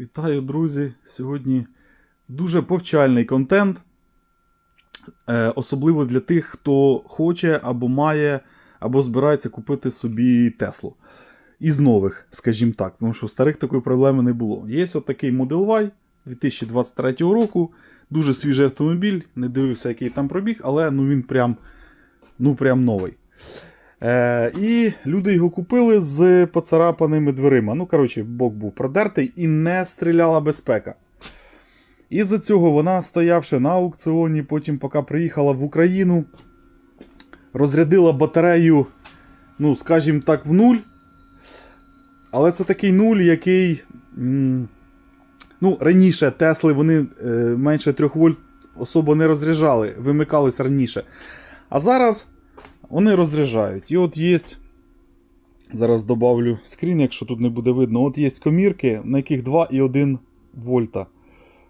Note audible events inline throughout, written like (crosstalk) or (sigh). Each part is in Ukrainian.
Вітаю, друзі! Сьогодні дуже повчальний контент. Е, особливо для тих, хто хоче або має, або збирається купити собі Теслу. Із нових, скажімо так, тому що старих такої проблеми не було. Є такий Model Y 2023 року. Дуже свіжий автомобіль, не дивився, який там пробіг, але ну, він прям, ну, прям новий. Е, і люди його купили з поцарапаними дверима. Ну, коротше, бок був продертий і не стріляла безпека. Із-за цього вона, стоявши на аукціоні, потім, поки приїхала в Україну, розрядила батарею, ну, скажімо так, в нуль. Але це такий нуль, який. Ну, раніше Тесли вони е, менше 3 вольт особо не розряджали, вимикались раніше. А зараз вони розряджають. І от є. Зараз добавлю скрін, якщо тут не буде видно. От є комірки, на яких 2,1 вольта.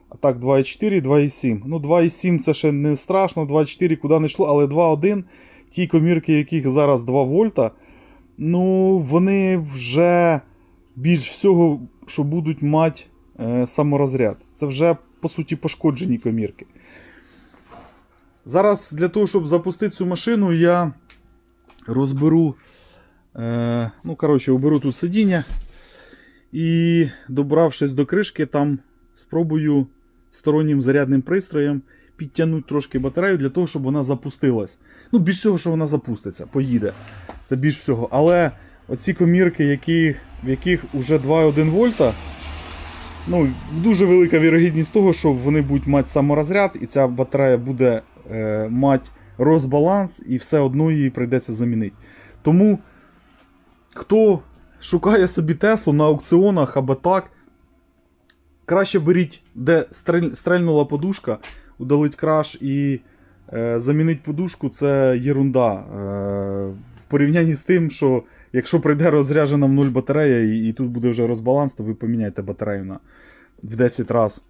А так, 2,4, 2,7. Ну, 2,7 це ще не страшно, 2,4 куди не йшло, але 2,1, ті комірки, яких зараз 2 вольта, ну, вони вже більш всього, що будуть мати е, саморозряд. Це вже, по суті, пошкоджені комірки. Зараз для того, щоб запустити цю машину, я розберу. Е, ну, коротше, оберу тут сидіння. І добравшись до кришки, там спробую стороннім зарядним пристроєм підтягнути трошки батарею для того, щоб вона запустилась. Ну, більш всього, що вона запуститься, поїде. Це більш всього. Але оці комірки, які, в яких вже 2,1 вольта, ну, дуже велика вірогідність того, що вони будуть мати саморозряд, і ця батарея буде е, мати розбаланс, і все одно її прийдеться замінити. Тому, хто шукає собі Теслу на аукціонах або так, краще беріть, де стрель, стрельнула подушка, удалить краш і е, замінить подушку це єрунда. Е, в порівнянні з тим, що якщо прийде розряджена в нуль батарея і, і тут буде вже розбаланс, то ви поміняєте батарею на в 10 разів,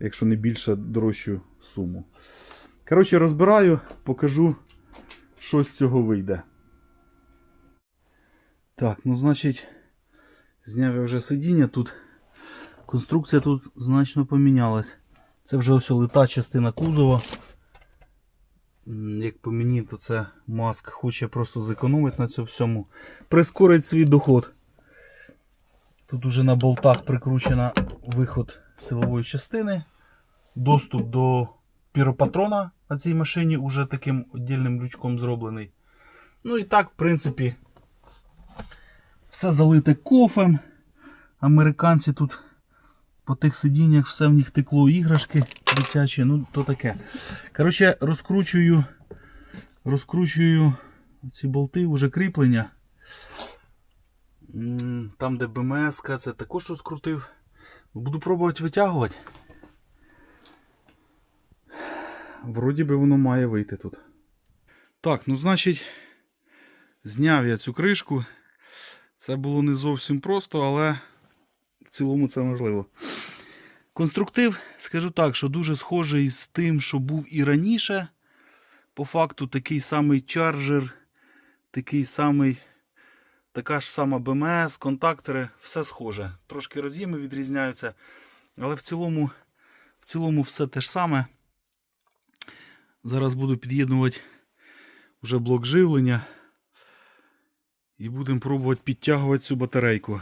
якщо не більше дорожчу суму. Коротше, розбираю, покажу, що з цього вийде. Так, ну значить, зняв я вже сидіння тут. Конструкція тут значно помінялась. Це вже ось лита частина кузова. Як по мені, то це маск хоче просто зекономити на цьому всьому. Прискорить свій доход. Тут уже на болтах прикручена виход силової частини. Доступ до піропатрона на цій машині уже таким віддільним лючком зроблений. Ну і так, в принципі, все залите кофем. Американці тут по тих сидіннях все в них текло іграшки дитячі, ну то таке. Коротше, розкручую, розкручую ці болти, вже кріплення. Там, де БМС, це також розкрутив. Буду пробувати витягувати. Вроді би воно має вийти тут. Так, ну значить, зняв я цю кришку. Це було не зовсім просто, але в цілому це можливо. Конструктив, скажу так, що дуже схожий з тим, що був і раніше. По факту такий самий чарджер, такий самий, така ж сама БМС, контактори, все схоже. Трошки роз'єми відрізняються, але в цілому, в цілому все те ж саме. Зараз буду під'єднувати вже блок живлення. І будемо пробувати підтягувати цю батарейку.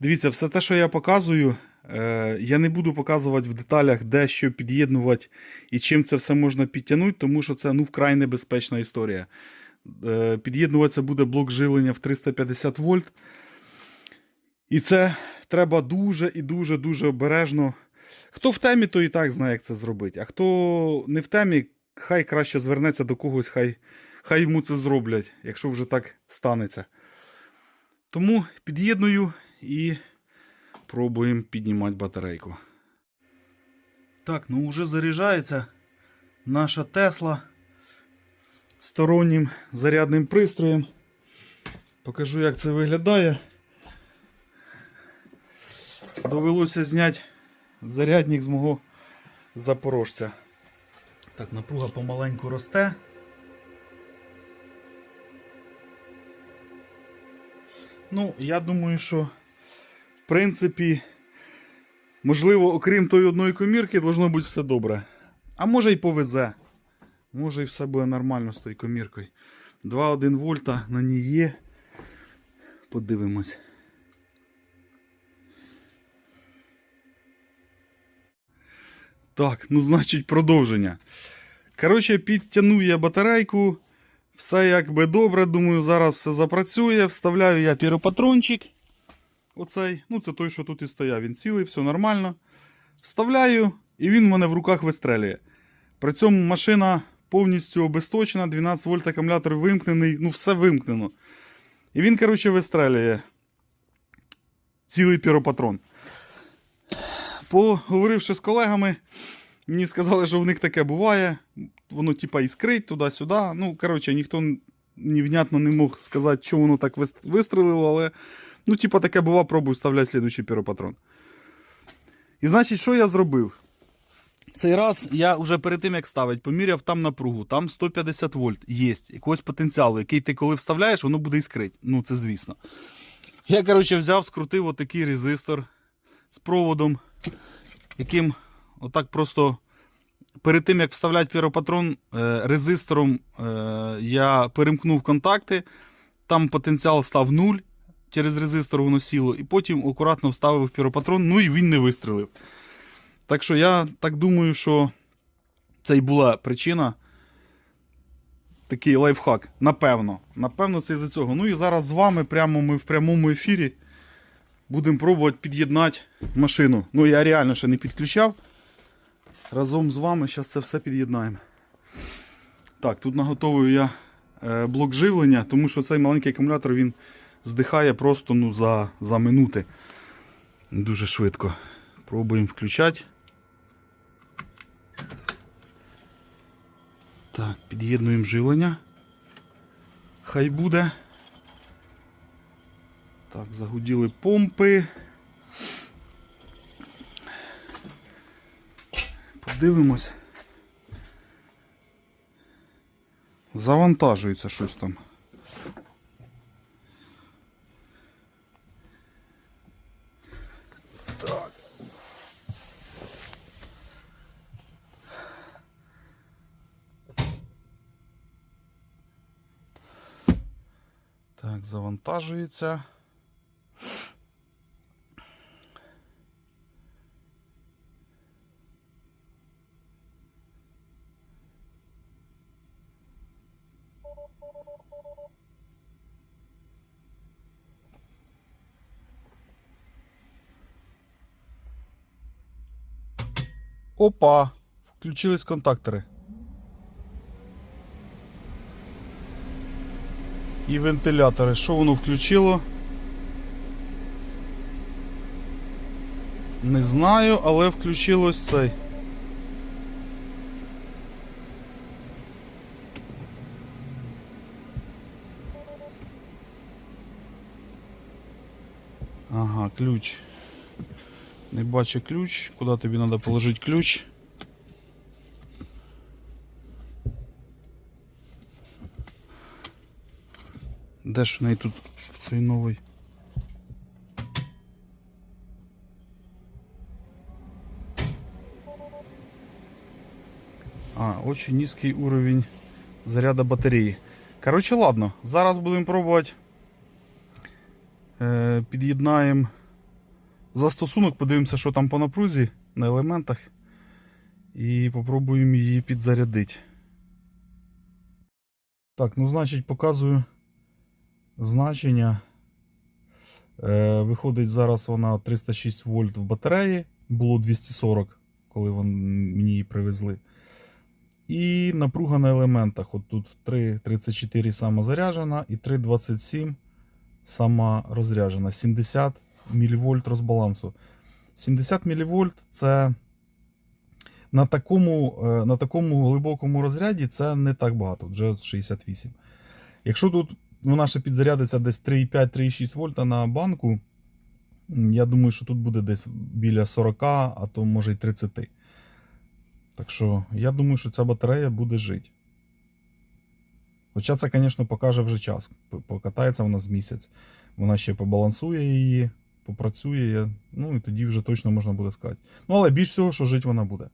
Дивіться, все те, що я показую, е, я не буду показувати в деталях, де що під'єднувати і чим це все можна підтягнути, тому що це ну, вкрай небезпечна історія. Е, під'єднуватися буде блок живлення в 350 вольт. І це треба дуже і дуже дуже обережно. Хто в темі, то і так знає, як це зробити. А хто не в темі, хай краще звернеться до когось, хай, хай йому це зроблять, якщо вже так станеться. Тому під'єдную і пробуємо піднімати батарейку. Так, ну вже заряджається наша Тесла стороннім зарядним пристроєм. Покажу, як це виглядає. Довелося зняти зарядник з мого запорожця. Так, напруга помаленьку росте. Ну, я думаю, що в принципі Можливо, окрім тої одної комірки, должно бути все добре. А може й повезе. Може і все буде нормально з тою коміркою. 2,1 вольта на ній є. Подивимось. Так, ну значить продовження. Коротше, підтягнув я батарейку. Все якби добре. Думаю, зараз все запрацює. Вставляю я піропатрончик. Оцей. Ну, це той, що тут і стояв. Він цілий, все нормально. Вставляю, і він в мене в руках вистрелює. При цьому машина повністю обесточена, 12 вольт акумулятор вимкнений, ну все вимкнено. І він, коротше, вистрелює цілий піропатрон. Поговоривши з колегами, мені сказали, що в них таке буває. Воно, типа, іскрить туди-сюди. Ну, коротше, ніхто невнятно не мог сказати, що воно так вис- вистрелило, але, ну, типа, таке бува, пробую вставляти слідуючий піропатрон. І значить, що я зробив? Цей раз я вже перед тим, як ставить, поміряв там напругу, там 150 вольт є, якогось потенціалу, який ти коли вставляєш, воно буде іскрить. Ну, це звісно. Я, коротше, взяв, скрутив отакий резистор з проводом, яким отак просто перед тим, як вставляти піропатрон, е, резистором е, я перемкнув контакти, там потенціал став 0, через резистор воно сіло, і потім акуратно вставив піропатрон, ну і він не вистрелив. Так що я так думаю, що це й була причина. Такий лайфхак. Напевно. Напевно, це із-за цього. Ну і зараз з вами прямо ми в прямому ефірі будемо пробувати під'єднати машину. Ну, я реально ще не підключав. Разом з вами зараз це все під'єднаємо. Так, тут наготовую я е, блок живлення, тому що цей маленький акумулятор він здихає просто ну, за, за минути. Дуже швидко. Пробуємо включати. Так, під'єднуємо живлення. Хай буде. Так, загуділи помпи. Подивимось. Завантажується щось там. Завантажується. Опа! Включились контактори. І вентилятори. Що воно включило? Не знаю, але включилось цей. Ага, ключ. Не бачу ключ. Куди тобі треба положити ключ? Де ж в неї тут цей новий? А, очень низкий уровень заряда батареї. Коротше, ладно, зараз будемо пробувати. Е, під'єднаємо застосунок, подивимося, що там по напрузі на елементах. І попробуємо її підзарядити. Так, ну значить показую значення. Е, виходить, зараз вона 306 вольт в батареї. Було 240, коли вон, мені її привезли. І напруга на елементах. От тут 3,34 сама заряджена і 3,27 сама розряджена. 70 мВ розбалансу. 70 мВ це на такому, е, на такому глибокому розряді це не так багато, вже 68. Якщо тут вона ще підзарядиться десь 3,5-3,6 вольта на банку, я думаю, що тут буде десь біля 40, а то може й 30. Так що я думаю, що ця батарея буде жити. Хоча це, звісно, покаже вже час. Покатається вона з місяць. Вона ще побалансує її. Попрацює, ну і тоді вже точно можна буде сказати. Ну, але більш всього, що жити вона буде.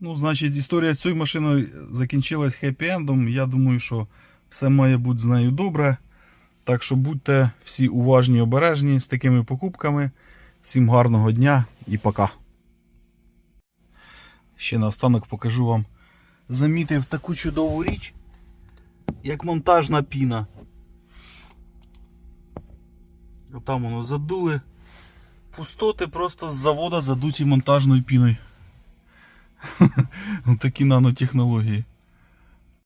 Ну, значить, історія з цією машиною закінчилась хеппі-ендом. Я думаю, що все має бути з нею добре. Так що будьте всі уважні і обережні з такими покупками. Всім гарного дня і пока. Ще наостанок покажу вам. Замітив таку чудову річ, як монтажна піна. Отам воно задули. Пустоти просто з завода задуті монтажною піною. (laughs) Такі нанотехнології.